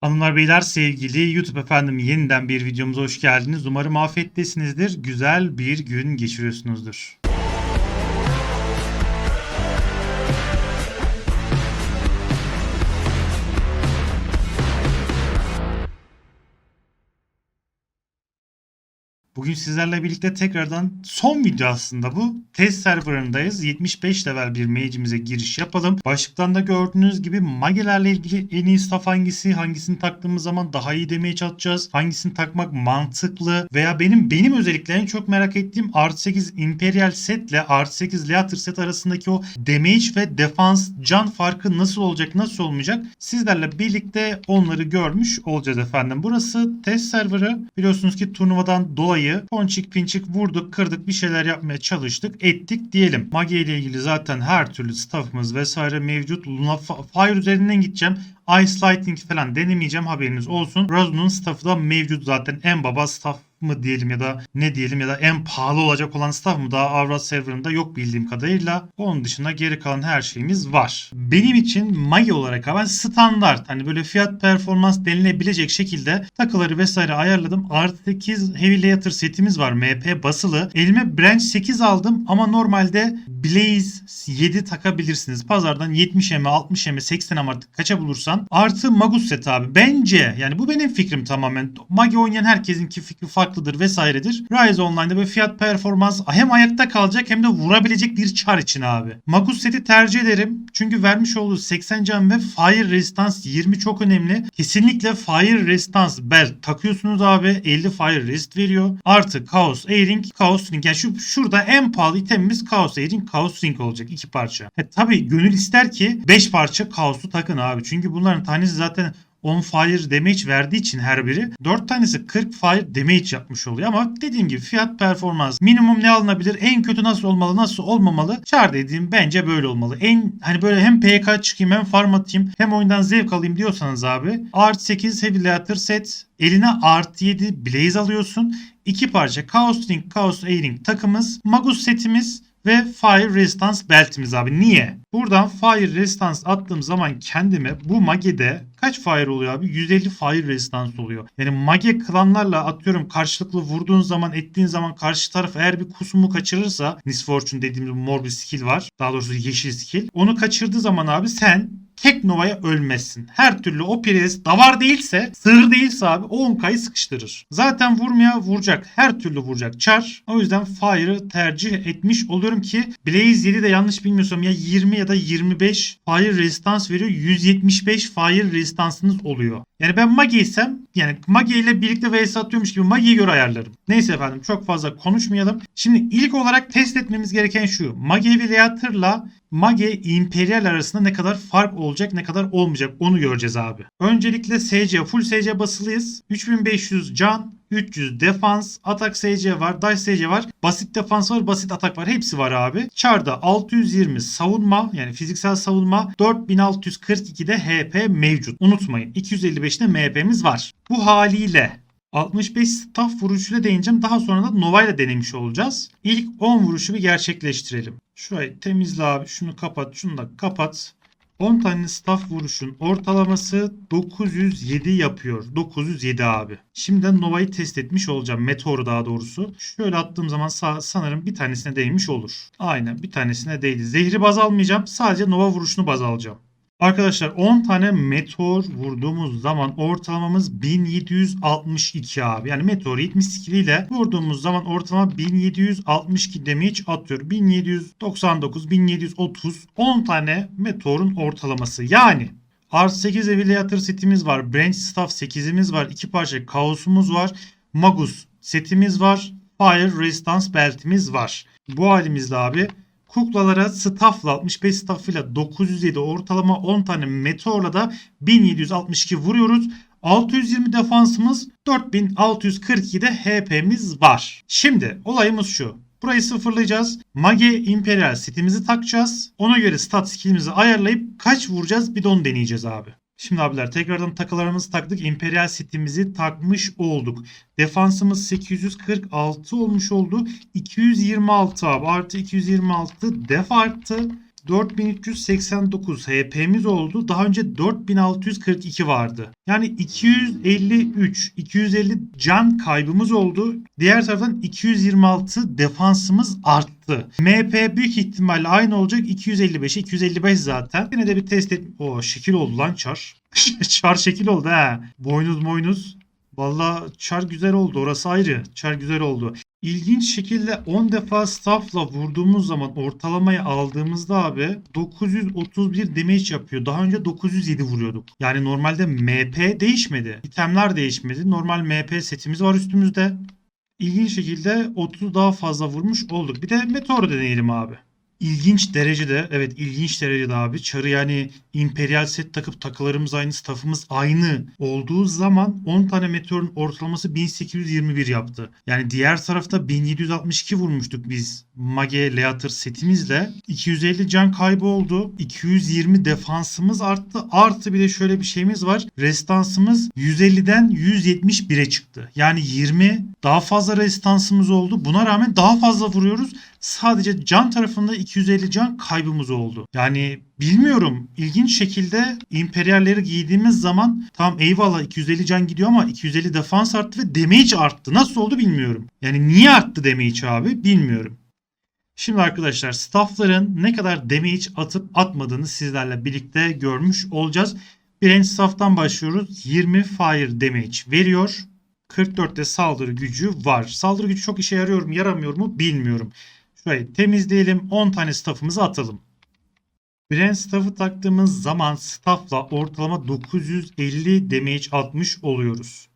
Hanımlar beyler sevgili YouTube efendim yeniden bir videomuza hoş geldiniz. Umarım afiyettesinizdir. Güzel bir gün geçiriyorsunuzdur. Bugün sizlerle birlikte tekrardan son video aslında bu. Test serverındayız. 75 level bir mage'imize giriş yapalım. Başlıktan da gördüğünüz gibi magelerle ilgili en iyi staff hangisi? Hangisini taktığımız zaman daha iyi damage atacağız? Hangisini takmak mantıklı? Veya benim benim özellikle en çok merak ettiğim artı 8 Imperial set ile artı 8 Leather set arasındaki o damage ve defans can farkı nasıl olacak nasıl olmayacak? Sizlerle birlikte onları görmüş olacağız efendim. Burası test serverı. Biliyorsunuz ki turnuvadan dolayı ponçik pinçik vurduk kırdık bir şeyler yapmaya çalıştık ettik diyelim. Mage ile ilgili zaten her türlü staffımız vesaire mevcut. Luna Fire üzerinden gideceğim. Ice Lighting falan denemeyeceğim haberiniz olsun. Rose'un staffı da mevcut zaten en baba staff mı diyelim ya da ne diyelim ya da en pahalı olacak olan staff mı daha Avrat serverında yok bildiğim kadarıyla. Onun dışında geri kalan her şeyimiz var. Benim için Magi olarak ben standart hani böyle fiyat performans denilebilecek şekilde takıları vesaire ayarladım. Artı 8 Heavy Leather setimiz var MP basılı. Elime Branch 8 aldım ama normalde Blaze 7 takabilirsiniz. Pazardan 70 M 60 M 80 M artık kaça bulursan. Artı Magus set abi. Bence yani bu benim fikrim tamamen. Magi oynayan herkesinki fikri farklıdır vesairedir. Rise Online'da böyle fiyat performans hem ayakta kalacak hem de vurabilecek bir çar için abi. Magus seti tercih ederim. Çünkü vermiş olduğu 80 can ve Fire Resistance 20 çok önemli. Kesinlikle Fire Resistance belt takıyorsunuz abi. 50 Fire Resist veriyor. Artı Chaos Airing, Chaos Ring. Yani şu, şurada en pahalı itemimiz Chaos Airing, Chaos Ring olacak. iki parça. E, tabii gönül ister ki 5 parça Chaos'u takın abi. Çünkü bunların tanesi zaten 10 fire damage verdiği için her biri 4 tanesi 40 fire damage yapmış oluyor ama dediğim gibi fiyat performans minimum ne alınabilir en kötü nasıl olmalı nasıl olmamalı çar dediğim bence böyle olmalı en hani böyle hem PK çıkayım hem farm atayım hem oyundan zevk alayım diyorsanız abi artı 8 heavy leather set eline artı 7 blaze alıyorsun iki parça chaos ring chaos airing takımız magus setimiz ve Fire Resistance beltimiz abi. Niye? Buradan Fire Resistance attığım zaman kendime bu Mage'de kaç Fire oluyor abi? 150 Fire Resistance oluyor. Yani Mage klanlarla atıyorum karşılıklı vurduğun zaman ettiğin zaman karşı taraf eğer bir kusumu kaçırırsa Misfortune dediğimiz mor bir skill var. Daha doğrusu yeşil skill. Onu kaçırdığı zaman abi sen tek Nova'ya ölmezsin. Her türlü o pres davar değilse, sığır değilse abi o 10k'yı sıkıştırır. Zaten vurmaya vuracak. Her türlü vuracak. Çar. O yüzden Fire'ı tercih etmiş oluyorum ki Blaze 7 de yanlış bilmiyorsam ya 20 ya da 25 Fire Resistance veriyor. 175 Fire Resistance'ınız oluyor. Yani ben Magi'ysem yani Magi ile birlikte vs atıyormuş gibi Magi'ye göre ayarlarım. Neyse efendim çok fazla konuşmayalım. Şimdi ilk olarak test etmemiz gereken şu. Magi ve Leather'la Mage Imperial arasında ne kadar fark olacak ne kadar olmayacak onu göreceğiz abi. Öncelikle SC full SC basılıyız. 3500 can 300 defans, atak SC var, dice SC var, basit defans var, basit atak var. Hepsi var abi. Char'da 620 savunma yani fiziksel savunma 4642'de HP mevcut. Unutmayın 255'te MHP'miz var. Bu haliyle 65 staff vuruşuyla deneyeceğim. Daha sonra da Nova ile denemiş olacağız. İlk 10 vuruşu bir gerçekleştirelim. Şurayı temizle abi. Şunu kapat. Şunu da kapat. 10 tane staff vuruşun ortalaması 907 yapıyor. 907 abi. Şimdiden Nova'yı test etmiş olacağım. Meteor'u daha doğrusu. Şöyle attığım zaman sa- sanırım bir tanesine değmiş olur. Aynen bir tanesine değdi. Zehri baz almayacağım. Sadece Nova vuruşunu baz alacağım. Arkadaşlar 10 tane meteor vurduğumuz zaman ortalamamız 1762 abi. Yani meteor 72 ile vurduğumuz zaman ortalama 1762 damage atıyor. 1799, 1730 10 tane meteorun ortalaması. Yani Art 8 Evilator setimiz var. Branch Staff 8'imiz var. 2 parça Kaos'umuz var. Magus setimiz var. Fire Resistance beltimiz var. Bu halimizde abi Kuklalara staffla 65 staffıyla 907 ortalama 10 tane meteorla da 1762 vuruyoruz. 620 defansımız 4642 de HP'miz var. Şimdi olayımız şu. Burayı sıfırlayacağız. Mage Imperial setimizi takacağız. Ona göre stat skillimizi ayarlayıp kaç vuracağız bir de onu deneyeceğiz abi. Şimdi abiler tekrardan takılarımızı taktık. Imperial setimizi takmış olduk. Defansımız 846 olmuş oldu. 226 abi artı 226 def arttı. 4389 HP'miz oldu. Daha önce 4642 vardı. Yani 253, 250 can kaybımız oldu. Diğer taraftan 226 defansımız arttı. MP büyük ihtimalle aynı olacak. 255, 255 zaten. Yine de bir test et. O şekil oldu lan çar. çar şekil oldu ha. Boynuz boynuz. Valla çar güzel oldu. Orası ayrı. Çar güzel oldu. İlginç şekilde 10 defa staffla vurduğumuz zaman ortalamayı aldığımızda abi 931 damage yapıyor. Daha önce 907 vuruyorduk. Yani normalde MP değişmedi. İtemler değişmedi. Normal MP setimiz var üstümüzde. İlginç şekilde 30 daha fazla vurmuş olduk. Bir de meteor deneyelim abi. İlginç derecede evet ilginç derecede abi çarı yani imperial set takıp takılarımız aynı staffımız aynı olduğu zaman 10 tane meteorun ortalaması 1821 yaptı. Yani diğer tarafta 1762 vurmuştuk biz Mage Leather setimizle. 250 can kaybı oldu. 220 defansımız arttı. Artı bir de şöyle bir şeyimiz var. Restansımız 150'den 171'e çıktı. Yani 20 daha fazla restansımız oldu. Buna rağmen daha fazla vuruyoruz. Sadece can tarafında 250 can kaybımız oldu. Yani bilmiyorum. İlginç şekilde imperialleri giydiğimiz zaman tam eyvallah 250 can gidiyor ama 250 defans arttı ve damage arttı. Nasıl oldu bilmiyorum. Yani niye arttı damage abi bilmiyorum. Şimdi arkadaşlar staffların ne kadar damage atıp atmadığını sizlerle birlikte görmüş olacağız. Birinci staff'tan başlıyoruz. 20 fire damage veriyor. 44'te saldırı gücü var. Saldırı gücü çok işe yarıyor mu yaramıyor mu bilmiyorum. Şurayı temizleyelim. 10 tane staff'ımızı atalım. Brand staff'ı taktığımız zaman staff'la ortalama 950 damage atmış oluyoruz.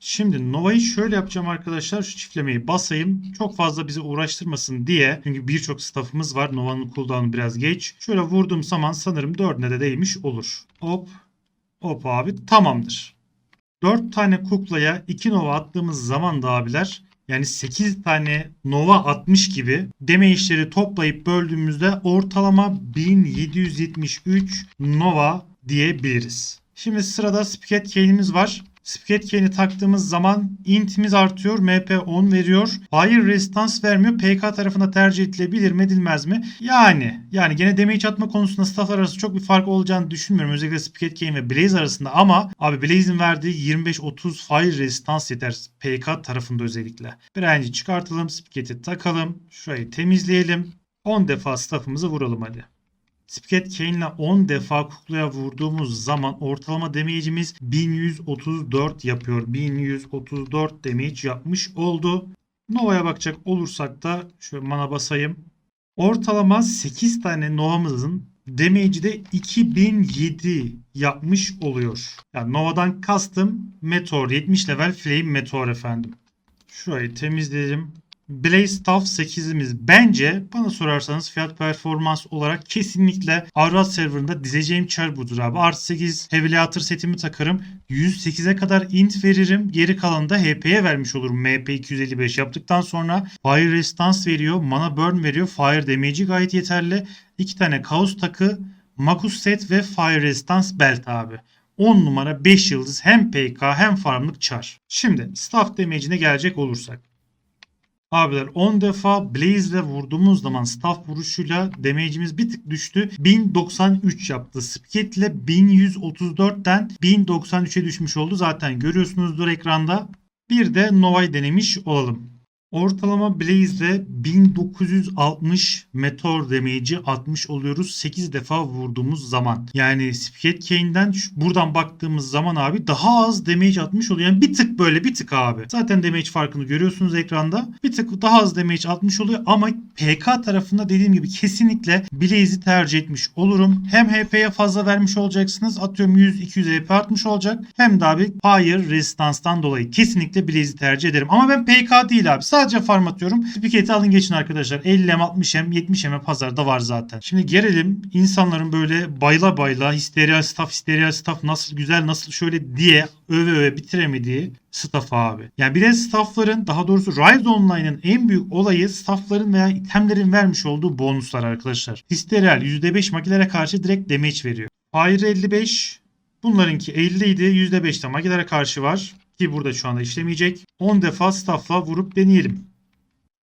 Şimdi Nova'yı şöyle yapacağım arkadaşlar. Şu çiftlemeyi basayım. Çok fazla bizi uğraştırmasın diye. Çünkü birçok staff'ımız var. Nova'nın cooldown'u biraz geç. Şöyle vurduğum zaman sanırım 4'üne de değmiş olur. Hop. Hop abi tamamdır. 4 tane kuklaya 2 Nova attığımız zaman da abiler yani 8 tane Nova atmış gibi deme işleri toplayıp böldüğümüzde ortalama 1773 Nova diyebiliriz. Şimdi sırada Spiket Kane'imiz var. Spiket Kane'i taktığımız zaman intimiz artıyor. MP 10 veriyor. Hayır restans vermiyor. PK tarafında tercih edilebilir mi edilmez mi? Yani. Yani gene damage atma konusunda stafflar arası çok bir fark olacağını düşünmüyorum. Özellikle Spiket Kane ve Blaze arasında ama abi Blaze'in verdiği 25-30 fire restans yeter. PK tarafında özellikle. Birinci çıkartalım. Spiket'i takalım. Şurayı temizleyelim. 10 defa staffımızı vuralım hadi. Spiket Kane'le 10 defa kuklaya vurduğumuz zaman ortalama damage'imiz 1134 yapıyor. 1134 damage yapmış oldu. Nova'ya bakacak olursak da şöyle mana basayım. Ortalama 8 tane Nova'mızın damage'i de 2007 yapmış oluyor. Yani Nova'dan kastım Meteor 70 level Flame Meteor efendim. Şurayı temizleyelim. Blaze Staff 8'imiz bence bana sorarsanız fiyat performans olarak kesinlikle Arrat serverında dizeceğim çar budur abi. Artı 8 Heavy setimi takarım. 108'e kadar int veririm. Geri kalanı da HP'ye vermiş olurum. MP 255 yaptıktan sonra Fire Resistance veriyor. Mana Burn veriyor. Fire Damage'i gayet yeterli. 2 tane Chaos takı. Makus set ve Fire Resistance belt abi. 10 numara 5 yıldız hem PK hem farmlık çar. Şimdi staff damage'ine gelecek olursak. Abiler 10 defa Blaze ile vurduğumuz zaman staff vuruşuyla damage'imiz bir tık düştü. 1093 yaptı. Spiket ile 1134'ten 1093'e düşmüş oldu. Zaten görüyorsunuzdur ekranda. Bir de Nova'yı denemiş olalım. Ortalama Blaze'de 1960 meteor damage'i atmış oluyoruz 8 defa vurduğumuz zaman. Yani Spiket Kane'den buradan baktığımız zaman abi daha az damage atmış oluyor. Yani bir tık böyle bir tık abi. Zaten damage farkını görüyorsunuz ekranda. Bir tık daha az damage atmış oluyor ama PK tarafında dediğim gibi kesinlikle Blaze'i tercih etmiş olurum. Hem HP'ye fazla vermiş olacaksınız. Atıyorum 100-200 HP artmış olacak. Hem de abi Fire Resistance'dan dolayı kesinlikle Blaze'i tercih ederim. Ama ben PK değil abi. Sadece farm atıyorum. Spiket'i alın geçin arkadaşlar. 50M, 60M, 70M pazarda var zaten. Şimdi gelelim insanların böyle bayla bayla histeriyal staff, histeriyal staff nasıl güzel, nasıl şöyle diye öve öve bitiremediği staff abi. Yani bir de staffların daha doğrusu Rise Online'ın en büyük olayı staffların veya itemlerin vermiş olduğu bonuslar arkadaşlar. Histeriyal %5 makilere karşı direkt damage veriyor. Fire 55 Bunlarınki 50 idi. %5'te magilere karşı var. Ki burada şu anda işlemeyecek. 10 defa staff'la vurup deneyelim.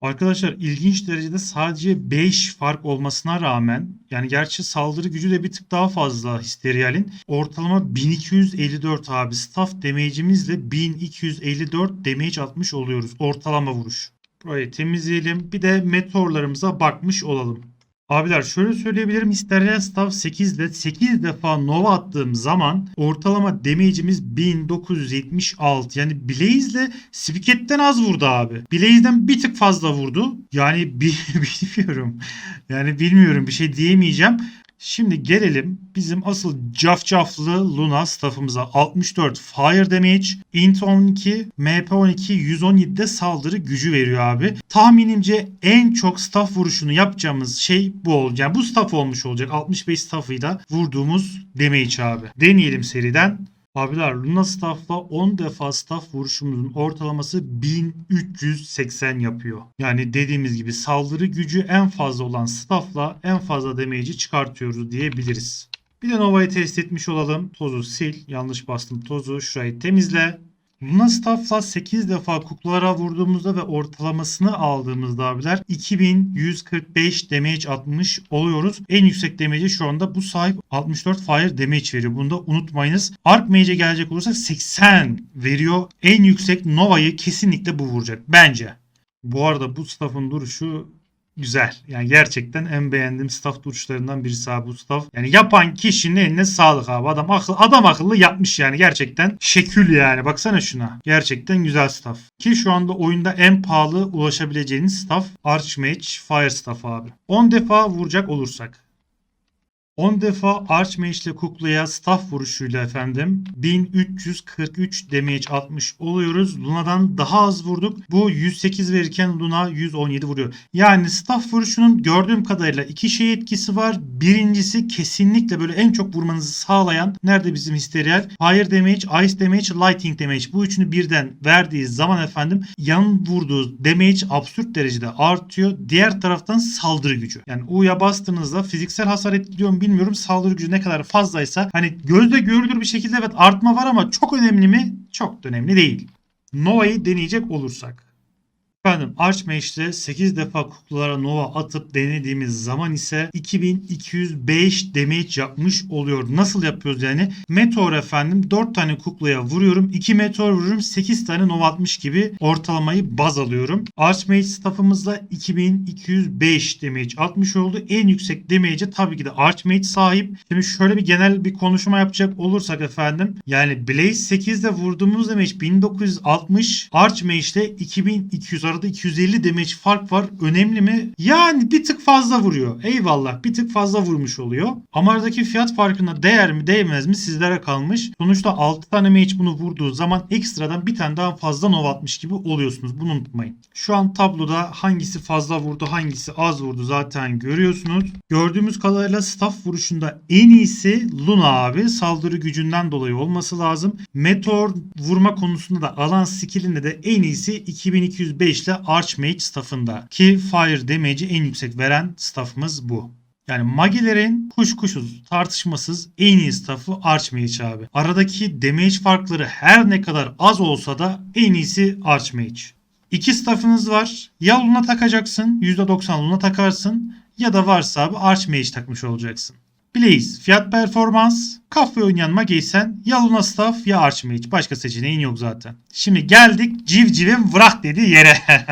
Arkadaşlar ilginç derecede sadece 5 fark olmasına rağmen yani gerçi saldırı gücü de bir tık daha fazla Histerial'in. Ortalama 1254 abi. Staff damage'imizle 1254 damage atmış oluyoruz. Ortalama vuruş. Burayı temizleyelim. Bir de meteorlarımıza bakmış olalım. Abiler şöyle söyleyebilirim. Hysteria Staff 8 ile 8 defa Nova attığım zaman ortalama damage'imiz 1976. Yani Blaze ile Spiket'ten az vurdu abi. Blaze'den bir tık fazla vurdu. Yani bi- bilmiyorum. Yani bilmiyorum bir şey diyemeyeceğim. Şimdi gelelim bizim asıl cafcaflı Luna staffımıza 64 fire damage, int 12, mp 12, 117'de saldırı gücü veriyor abi. Tahminimce en çok staff vuruşunu yapacağımız şey bu olacak. Yani bu staff olmuş olacak. 65 staffıyla vurduğumuz damage abi. Deneyelim seriden. Abiler Luna Staff'la 10 defa staff vuruşumuzun ortalaması 1380 yapıyor. Yani dediğimiz gibi saldırı gücü en fazla olan staff'la en fazla damage'i çıkartıyoruz diyebiliriz. Bir de Nova'yı test etmiş olalım. Tozu sil. Yanlış bastım tozu. Şurayı temizle. Luna Staff'la 8 defa kuklalara vurduğumuzda ve ortalamasını aldığımızda abiler 2145 damage atmış oluyoruz. En yüksek damage'i şu anda bu sahip 64 fire damage veriyor. Bunu da unutmayınız. Arc Mage'e gelecek olursak 80 veriyor. En yüksek Nova'yı kesinlikle bu vuracak. Bence. Bu arada bu staff'ın duruşu güzel. Yani gerçekten en beğendiğim staff duruşlarından birisi abi bu staff. Yani yapan kişinin eline sağlık abi. Adam akıl adam akıllı yapmış yani gerçekten. Şekül yani. Baksana şuna. Gerçekten güzel staff. Ki şu anda oyunda en pahalı ulaşabileceğiniz staff Archmage Fire Staff abi. 10 defa vuracak olursak. 10 defa Archmage ile kuklaya staff vuruşuyla efendim 1343 damage atmış oluyoruz. Luna'dan daha az vurduk. Bu 108 verirken Luna 117 vuruyor. Yani staff vuruşunun gördüğüm kadarıyla iki şey etkisi var. Birincisi kesinlikle böyle en çok vurmanızı sağlayan nerede bizim Hysterial? Fire damage, Ice damage, Lightning damage. Bu üçünü birden verdiği zaman efendim yan vurduğu damage absürt derecede artıyor. Diğer taraftan saldırı gücü. Yani U'ya bastığınızda fiziksel hasar etkiliyor bilmiyorum. Saldırı gücü ne kadar fazlaysa hani gözle görülür bir şekilde evet artma var ama çok önemli mi? Çok da önemli değil. Nova'yı deneyecek olursak. Efendim Archmage'de 8 defa kuklalara Nova atıp denediğimiz zaman ise 2205 damage yapmış oluyor. Nasıl yapıyoruz yani? Meteor efendim 4 tane kuklaya vuruyorum. 2 meteor vuruyorum. 8 tane Nova atmış gibi ortalamayı baz alıyorum. Archmage staffımızla 2205 damage atmış oldu. En yüksek damage'e tabii ki de Archmage sahip. Şimdi şöyle bir genel bir konuşma yapacak olursak efendim. Yani Blaze 8'de vurduğumuz damage 1960. Archmage'de 2200 arada 250 damage fark var. Önemli mi? Yani bir tık fazla vuruyor. Eyvallah bir tık fazla vurmuş oluyor. Ama aradaki fiyat farkına değer mi değmez mi sizlere kalmış. Sonuçta 6 tane mage bunu vurduğu zaman ekstradan bir tane daha fazla nova atmış gibi oluyorsunuz. Bunu unutmayın. Şu an tabloda hangisi fazla vurdu hangisi az vurdu zaten görüyorsunuz. Gördüğümüz kadarıyla staff vuruşunda en iyisi Luna abi. Saldırı gücünden dolayı olması lazım. Meteor vurma konusunda da alan skillinde de en iyisi 2205 ile Archmage staffında. Ki Fire damage'i en yüksek veren staffımız bu. Yani magilerin kuşkusuz tartışmasız en iyi staffı Archmage abi. Aradaki damage farkları her ne kadar az olsa da en iyisi Archmage. İki staffınız var. Ya Luna takacaksın. %90 Luna takarsın. Ya da varsa abi Archmage takmış olacaksın. Blaze fiyat performans kafe oynayan mageysen ya Luna Staff ya Archmage. Başka seçeneğin yok zaten. Şimdi geldik civcivin vrak dediği yere.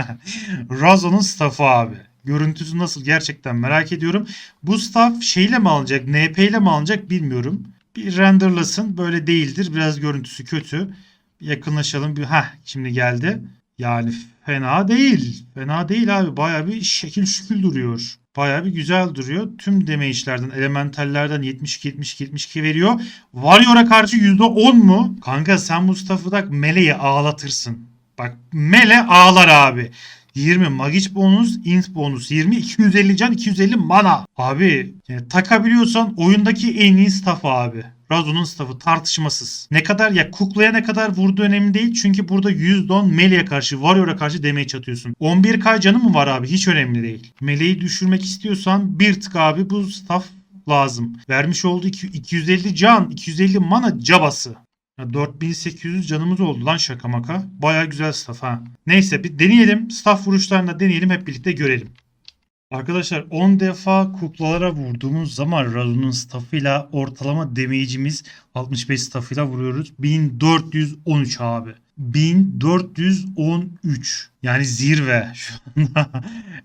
Razo'nun staffı abi. Görüntüsü nasıl gerçekten merak ediyorum. Bu staff şeyle mi alınacak, NP ile mi alınacak bilmiyorum. Bir renderlasın böyle değildir. Biraz görüntüsü kötü. Yakınlaşalım. Bir, heh şimdi geldi. Yani fena değil. Fena değil abi. Baya bir şekil şükül duruyor. Baya bir güzel duruyor. Tüm damage'lerden, elementallerden 72 72 72 veriyor. Warrior'a karşı %10 mu? Kanka sen bu staff'ı da meleği ağlatırsın. Bak mele ağlar abi. 20 magic bonus, int bonus 20, 250 can, 250 mana. Abi yani takabiliyorsan oyundaki en iyi staff abi. Razo'nun staffı tartışmasız. Ne kadar ya kuklaya ne kadar vurduğu önemli değil. Çünkü burada %10 meleğe karşı, warrior'a karşı damage atıyorsun. 11k canı mı var abi? Hiç önemli değil. Meleği düşürmek istiyorsan bir tık abi bu staff lazım. Vermiş olduğu iki- 250 can, 250 mana cabası. Ya 4800 canımız oldu lan şaka maka. Baya güzel staff ha. Neyse bir deneyelim. Staff vuruşlarını da deneyelim hep birlikte görelim. Arkadaşlar 10 defa kuklalara vurduğumuz zaman Razun'un staffıyla ortalama damage'imiz 65 staffıyla vuruyoruz. 1413 abi. 1413 yani zirve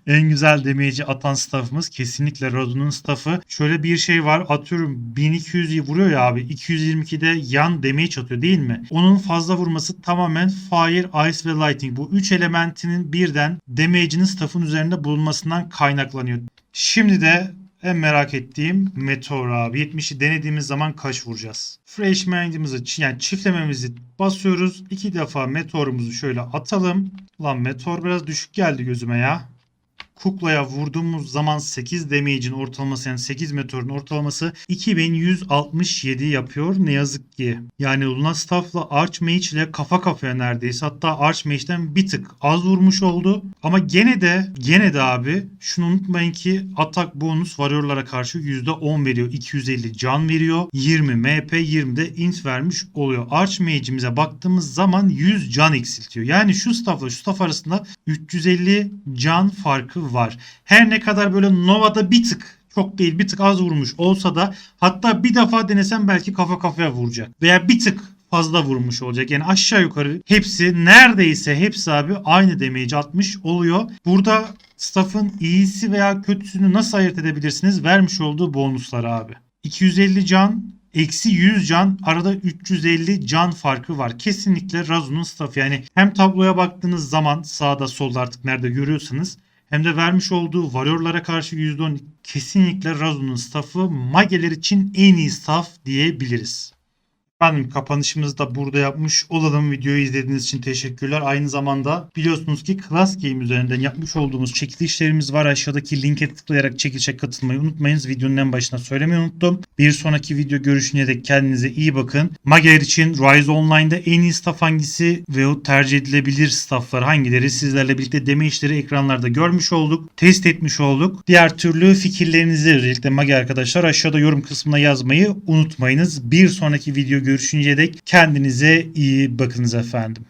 en güzel damage'i atan staffımız kesinlikle Razun'un staffı. Şöyle bir şey var atıyorum 1200'ü vuruyor ya abi 222'de yan damage atıyor değil mi? Onun fazla vurması tamamen Fire, Ice ve Lighting. Bu 3 elementinin birden damage'inin staff'ın üzerinde bulunmasından kaynaklanıyor. Şimdi de en merak ettiğim Meteor abi. 70'i denediğimiz zaman kaç vuracağız? Fresh Mind'imizi yani çiftlememizi basıyoruz. İki defa Meteor'umuzu şöyle atalım. Ulan Meteor biraz düşük geldi gözüme ya. Kuklaya vurduğumuz zaman 8 damage'in ortalaması yani 8 meteorun ortalaması 2167 yapıyor ne yazık ki. Yani Luna Staff'la Archmage ile kafa kafaya neredeyse. Hatta Archmage'den bir tık az vurmuş oldu. Ama gene de gene de abi şunu unutmayın ki atak bonus warrior'lara karşı %10 veriyor. 250 can veriyor. 20 MP 20 de int vermiş oluyor. Archmage'imize baktığımız zaman 100 can eksiltiyor. Yani şu staff'la şu staff arasında 350 can farkı var. Her ne kadar böyle Nova'da bir tık çok değil bir tık az vurmuş olsa da hatta bir defa denesem belki kafa kafaya vuracak. Veya bir tık fazla vurmuş olacak. Yani aşağı yukarı hepsi neredeyse hepsi abi aynı damage atmış oluyor. Burada staff'ın iyisi veya kötüsünü nasıl ayırt edebilirsiniz? Vermiş olduğu bonuslar abi. 250 can Eksi 100 can arada 350 can farkı var. Kesinlikle Razu'nun staffı yani hem tabloya baktığınız zaman sağda solda artık nerede görüyorsanız hem de vermiş olduğu varyorlara karşı %10 kesinlikle Razu'nun staffı mageler için en iyi staff diyebiliriz. Efendim kapanışımızı da burada yapmış olalım. Videoyu izlediğiniz için teşekkürler. Aynı zamanda biliyorsunuz ki Class Game üzerinden yapmış olduğumuz çekilişlerimiz var. Aşağıdaki linke tıklayarak çekilişe katılmayı unutmayınız. Videonun en başına söylemeyi unuttum. Bir sonraki video görüşüne dek kendinize iyi bakın. Magier için Rise Online'da en iyi staff hangisi ve tercih edilebilir stafflar hangileri sizlerle birlikte deme işleri ekranlarda görmüş olduk. Test etmiş olduk. Diğer türlü fikirlerinizi birlikte Magi arkadaşlar aşağıda yorum kısmına yazmayı unutmayınız. Bir sonraki video görüşünceye dek kendinize iyi bakınız efendim.